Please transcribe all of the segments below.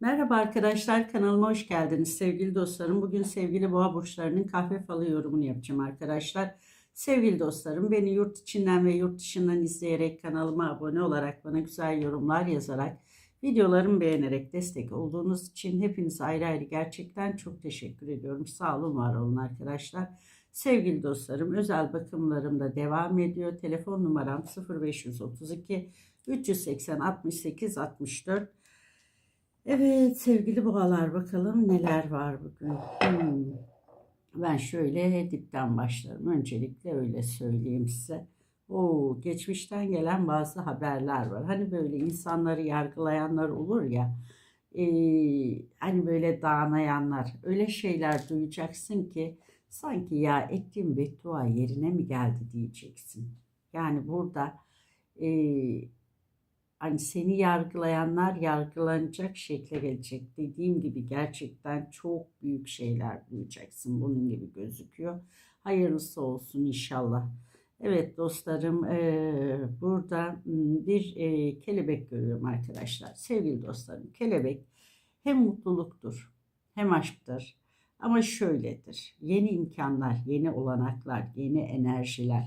Merhaba arkadaşlar kanalıma hoş geldiniz sevgili dostlarım. Bugün sevgili boğa burçlarının kahve falı yorumunu yapacağım arkadaşlar. Sevgili dostlarım beni yurt içinden ve yurt dışından izleyerek kanalıma abone olarak bana güzel yorumlar yazarak videolarımı beğenerek destek olduğunuz için hepinize ayrı ayrı gerçekten çok teşekkür ediyorum. Sağ olun var olun arkadaşlar. Sevgili dostlarım özel bakımlarım da devam ediyor. Telefon numaram 0532 380 68 64 Evet sevgili boğalar bakalım neler var bugün. Hmm. Ben şöyle dipten başlarım. Öncelikle öyle söyleyeyim size. Oo, geçmişten gelen bazı haberler var. Hani böyle insanları yargılayanlar olur ya. e, hani böyle dağınayanlar. Öyle şeyler duyacaksın ki sanki ya ettiğim beddua yerine mi geldi diyeceksin. Yani burada e, hani seni yargılayanlar yargılanacak şekle gelecek. Dediğim gibi gerçekten çok büyük şeyler duyacaksın. Bunun gibi gözüküyor. Hayırlısı olsun inşallah. Evet dostlarım eee, burada bir eee, kelebek görüyorum arkadaşlar. Sevgili dostlarım kelebek hem mutluluktur hem aşktır. Ama şöyledir. Yeni imkanlar, yeni olanaklar, yeni enerjiler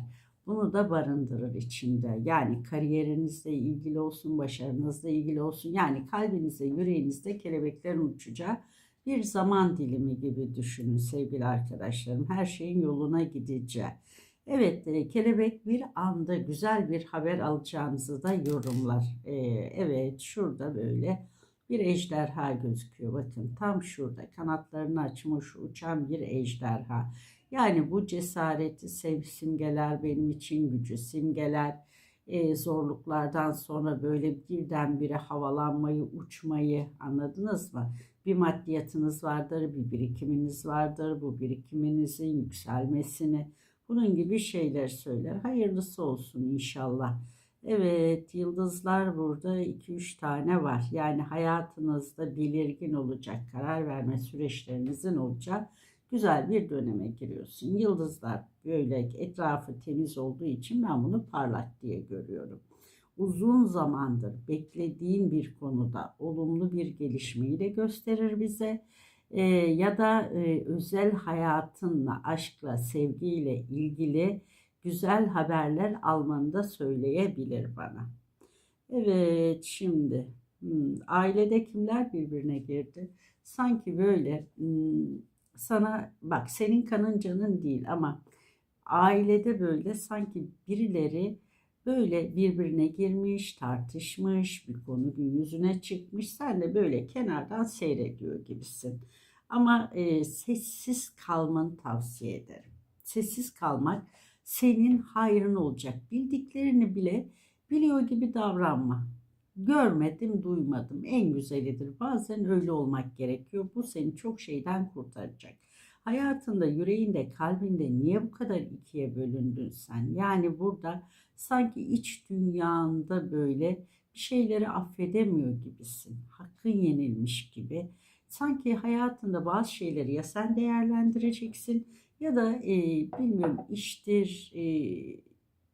bunu da barındırır içinde. Yani kariyerinizle ilgili olsun, başarınızla ilgili olsun. Yani kalbinizde, yüreğinizde kelebeklerin uçacağı bir zaman dilimi gibi düşünün sevgili arkadaşlarım. Her şeyin yoluna gideceği. Evet, e, kelebek bir anda güzel bir haber alacağınızı da yorumlar. E, evet, şurada böyle bir ejderha gözüküyor. Bakın tam şurada kanatlarını açmış uçan bir ejderha. Yani bu cesareti sev simgeler benim için gücü simgeler e, zorluklardan sonra böyle birdenbire havalanmayı uçmayı anladınız mı? Bir maddiyatınız vardır, bir birikiminiz vardır. Bu birikiminizin yükselmesini bunun gibi şeyler söyler. Hayırlısı olsun inşallah. Evet, yıldızlar burada 2-3 tane var. Yani hayatınızda belirgin olacak, karar verme süreçlerinizin olacak güzel bir döneme giriyorsun. Yıldızlar böyle etrafı temiz olduğu için ben bunu parlak diye görüyorum. Uzun zamandır beklediğin bir konuda olumlu bir gelişmeyi de gösterir bize. Ee, ya da e, özel hayatınla, aşkla, sevgiyle ilgili güzel haberler almanı da söyleyebilir bana. Evet şimdi hmm, ailede kimler birbirine girdi? Sanki böyle hmm, sana bak senin kanın canın değil ama ailede böyle sanki birileri böyle birbirine girmiş, tartışmış, bir konu gün yüzüne çıkmış. Sen de böyle kenardan seyrediyor gibisin. Ama e, sessiz kalmanı tavsiye ederim. Sessiz kalmak senin hayrın olacak. Bildiklerini bile biliyor gibi davranma. Görmedim, duymadım. En güzelidir. Bazen öyle olmak gerekiyor. Bu seni çok şeyden kurtaracak. Hayatında, yüreğinde, kalbinde niye bu kadar ikiye bölündün sen? Yani burada sanki iç dünyanda böyle bir şeyleri affedemiyor gibisin. Hakkın yenilmiş gibi. Sanki hayatında bazı şeyleri ya sen değerlendireceksin ya da e, bilmiyorum iştir, e,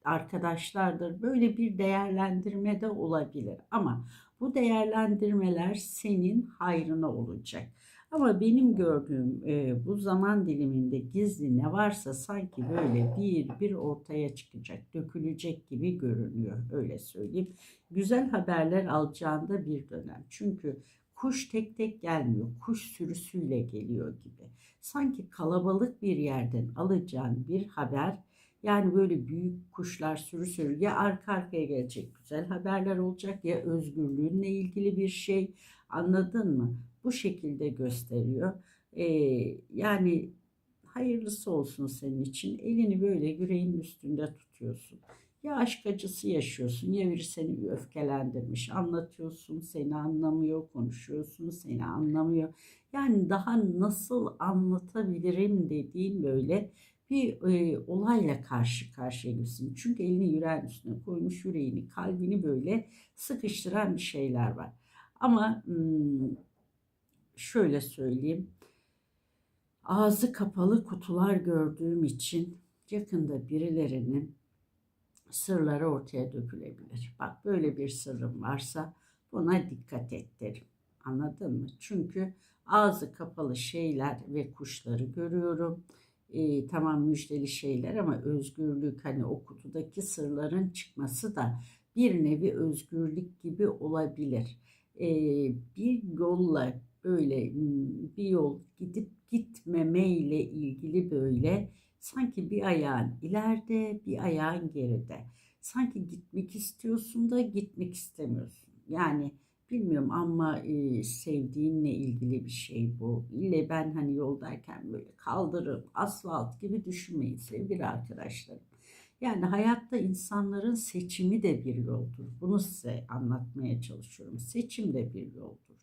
arkadaşlardır. Böyle bir değerlendirme de olabilir. Ama bu değerlendirmeler senin hayrına olacak. Ama benim gördüğüm e, bu zaman diliminde gizli ne varsa sanki böyle bir bir ortaya çıkacak, dökülecek gibi görünüyor. Öyle söyleyeyim. Güzel haberler alacağında bir dönem. Çünkü kuş tek tek gelmiyor. Kuş sürüsüyle geliyor gibi. Sanki kalabalık bir yerden alacağın bir haber yani böyle büyük kuşlar sürü sürü ya arka arkaya gelecek güzel haberler olacak ya özgürlüğünle ilgili bir şey anladın mı? Bu şekilde gösteriyor. Ee, yani hayırlısı olsun senin için. Elini böyle yüreğin üstünde tutuyorsun. Ya aşk acısı yaşıyorsun ya biri seni öfkelendirmiş. Anlatıyorsun seni anlamıyor, konuşuyorsun seni anlamıyor. Yani daha nasıl anlatabilirim dediğin böyle bir e, olayla karşı karşıya gibisin. Çünkü elini yüreğin üstüne koymuş yüreğini, kalbini böyle sıkıştıran bir şeyler var. Ama şöyle söyleyeyim. Ağzı kapalı kutular gördüğüm için yakında birilerinin sırları ortaya dökülebilir. Bak böyle bir sırrım varsa buna dikkat et derim. Anladın mı? Çünkü ağzı kapalı şeyler ve kuşları görüyorum. Ee, tamam müjdeli şeyler ama özgürlük hani o kutudaki sırların çıkması da bir nevi özgürlük gibi olabilir. Ee, bir yolla böyle hmm, bir yol gidip gitmemeyle ilgili böyle sanki bir ayağın ileride bir ayağın geride. Sanki gitmek istiyorsun da gitmek istemiyorsun. Yani bilmiyorum ama e, sevdiğinle ilgili bir şey bu. İlle ben hani yoldayken böyle kaldırım, asfalt gibi düşünmeyin sevgili arkadaşlarım. Yani hayatta insanların seçimi de bir yoldur. Bunu size anlatmaya çalışıyorum. Seçim de bir yoldur.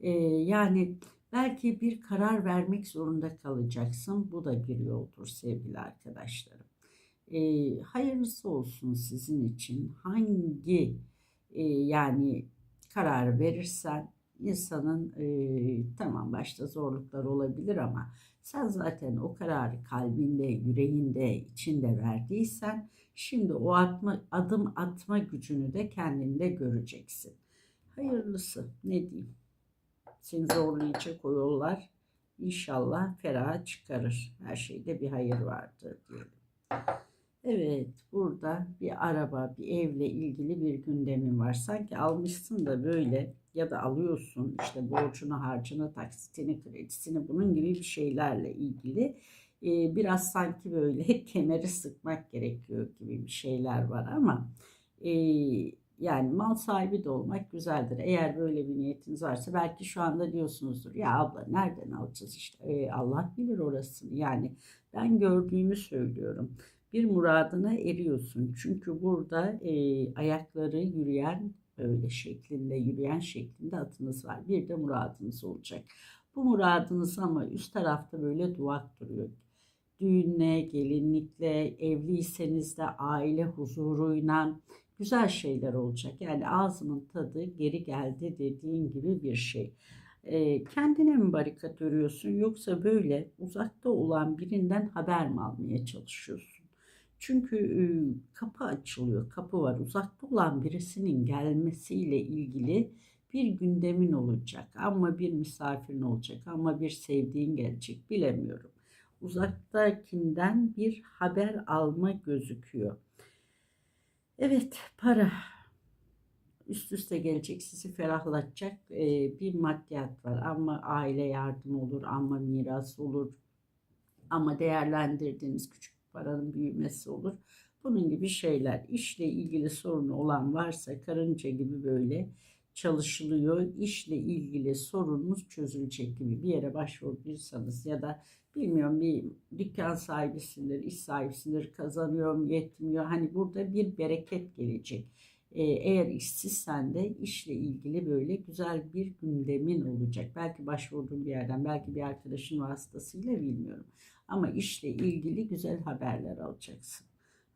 Ee, yani belki bir karar vermek zorunda kalacaksın. Bu da bir yoldur sevgili arkadaşlarım. Ee, hayırlısı olsun sizin için. Hangi e, yani karar verirsen insanın e, tamam başta zorluklar olabilir ama sen zaten o kararı kalbinde, yüreğinde, içinde verdiysen şimdi o atma, adım atma gücünü de kendinde göreceksin. Hayırlısı ne diyeyim. Seni zorlayacak o yollar inşallah ferah çıkarır. Her şeyde bir hayır vardır diyelim. Evet, burada bir araba, bir evle ilgili bir gündemin var. Sanki almışsın da böyle ya da alıyorsun işte borcunu, harcını, taksitini, kredisini bunun gibi bir şeylerle ilgili e, biraz sanki böyle kemeri sıkmak gerekiyor gibi bir şeyler var ama e, yani mal sahibi de olmak güzeldir. Eğer böyle bir niyetiniz varsa belki şu anda diyorsunuzdur ya abla nereden alacağız işte e, Allah bilir orasını yani ben gördüğümü söylüyorum bir muradına eriyorsun. Çünkü burada e, ayakları yürüyen öyle şeklinde yürüyen şeklinde atınız var. Bir de muradınız olacak. Bu muradınız ama üst tarafta böyle duvak duruyor. Düğünle, gelinlikle, evliyseniz de aile huzuruyla güzel şeyler olacak. Yani ağzımın tadı geri geldi dediğin gibi bir şey. E, kendine mi barikat örüyorsun yoksa böyle uzakta olan birinden haber mi almaya çalışıyorsun? Çünkü kapı açılıyor, kapı var. Uzakta olan birisinin gelmesiyle ilgili bir gündemin olacak. Ama bir misafirin olacak, ama bir sevdiğin gelecek bilemiyorum. Uzaktakinden bir haber alma gözüküyor. Evet, para üst üste gelecek, sizi ferahlatacak bir maddiyat var. Ama aile yardım olur, ama miras olur, ama değerlendirdiğiniz küçük paranın büyümesi olur. Bunun gibi şeyler. İşle ilgili sorunu olan varsa karınca gibi böyle çalışılıyor. İşle ilgili sorununuz çözülecek gibi bir yere başvurduysanız ya da bilmiyorum bir dükkan sahibisindir, iş sahibisindir, kazanıyor mu, yetmiyor. Hani burada bir bereket gelecek. Ee, eğer işsizsen de işle ilgili böyle güzel bir gündemin olacak. Belki başvurduğun bir yerden, belki bir arkadaşın vasıtasıyla bilmiyorum. Ama işle ilgili güzel haberler alacaksın.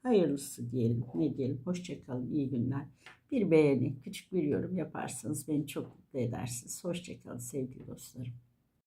Hayırlısı diyelim. Ne diyelim? Hoşçakalın. iyi günler. Bir beğeni, küçük bir yorum yaparsanız beni çok mutlu edersiniz. Hoşçakalın sevgili dostlarım.